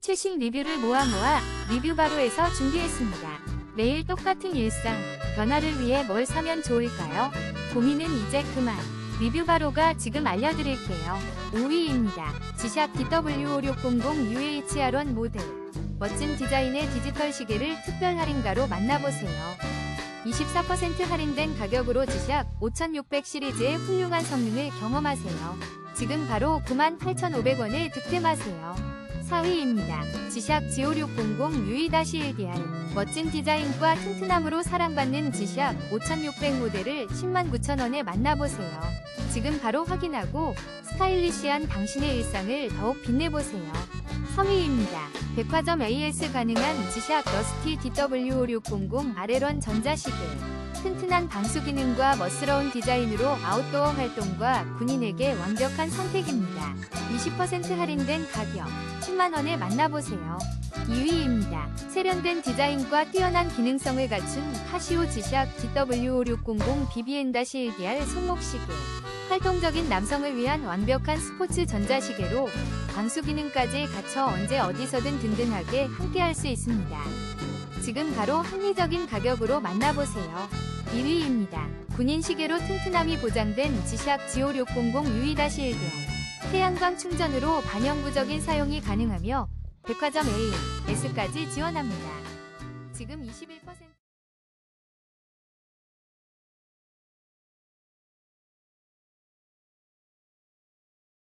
최신 리뷰를 모아 모아 리뷰 바로에서 준비했습니다. 매일 똑같은 일상, 변화를 위해 뭘 사면 좋을까요? 고민은 이제 그만. 리뷰 바로가 지금 알려드릴게요. 5위입니다. 지샥 DW5600UHR1 모델. 멋진 디자인의 디지털 시계를 특별 할인가로 만나보세요. 24% 할인된 가격으로 지샥 5600 시리즈의 훌륭한 성능을 경험하세요. 지금 바로 98,500원에 득템하세요. 4위입니다. 지샥 G5600 UE-1DR 멋진 디자인과 튼튼함으로 사랑받는 지샥 5600 모델을 109,000원에 만나보세요. 지금 바로 확인하고 스타일리시한 당신의 일상을 더욱 빛내보세요. 3위입니다. 백화점 AS 가능한 지샥 러스티 DW5600 RL1 전자시계 튼튼한 방수 기능과 멋스러운 디자인으로 아웃도어 활동과 군인에게 완벽한 선택입니다. 20% 할인된 가격 10만원에 만나보세요. 2위입니다. 세련된 디자인과 뛰어난 기능성을 갖춘 카시오 지샥 GW5600 BBN-1DR 손목시계 활동적인 남성을 위한 완벽한 스포츠 전자시계로 방수 기능까지 갖춰 언제 어디서든 든든하게 함께할 수 있습니다. 지금 바로 합리적인 가격으로 만나보세요. 1위입니다. 군인 시계로 튼튼함이 보장된 지샥 G5600 UE-1DR 태양광 충전으로 반영구적인 사용이 가능하며 백화점 A, S까지 지원합니다. 지금 21%